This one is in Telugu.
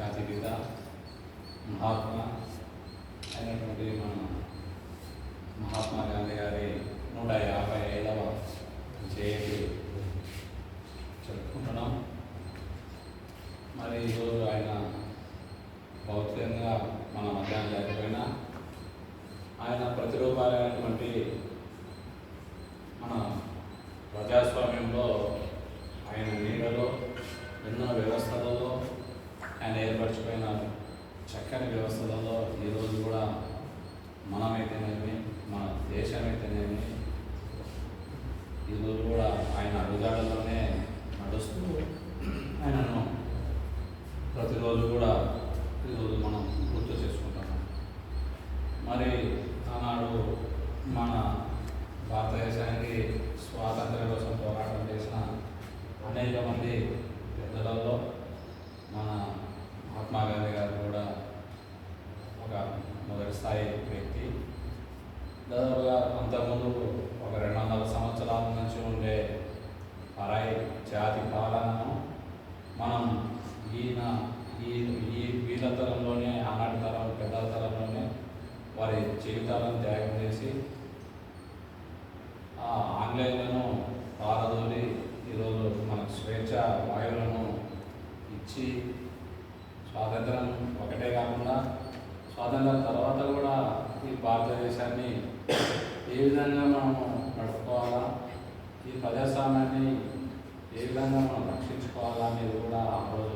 జాతిపిత మహాత్మా అయినటువంటి మన మహాత్మా గాంధీ గారి నూట యాభై ఐదవ జయంతి జరుపుకుంటున్నాం. మరి ఈరోజు ఆయన భౌతికంగా మన మధ్యాహ్నం లేకపోయినా ఆయన ప్రతిరూపాలైనటువంటి మన ప్రజాస్వామ్యంలో ఆయన నీడలో ఎన్నో వ్యవస్థలలో ఆయన ఏర్పరచిపోయిన చక్కని వ్యవస్థలలో ఈరోజు కూడా మనమైతేనేమి మన దేశమైతేనేమి ఈరోజు కూడా ఆయన అడుగాడలోనే నడుస్తూ ఆయన ప్రతిరోజు కూడా ఈరోజు మనం గుర్తు చేసుకుంటున్నాం మరి ఆనాడు మన భారతదేశానికి స్వాతంత్ర్యం కోసం పోరాటం చేసిన అనేక మంది పెద్దలలో మన మహాత్మా గాంధీ గారు కూడా ఒక మొదటి స్థాయి వ్యక్తి దాదాపుగా అంతకుముందు ఒక రెండు వందల సంవత్సరాల నుంచి ఉండే పరాయి జాతి పాలనను మనం ఈయన ఈ ఈ వీళ్ళ తరంలోనే ఆనాటి తరం పెద్దల తరంలోనే వారి జీవితాలను త్యాగం చేసి ఆ ఆంగ్లేయులను పారదోలి ఈరోజు మనకు స్వేచ్ఛ వాయువులను ఇచ్చి స్వాతంత్రం ఒకటే కాకుండా స్వాతంత్ర తర్వాత కూడా ఈ భారతదేశాన్ని ఏ విధంగా మనము నడుపుకోవాలా? ఈ ప్రజాస్వామ్యాన్ని ఏ విధంగా మనం రక్షించుకోవాలా అనేది కూడా అమలు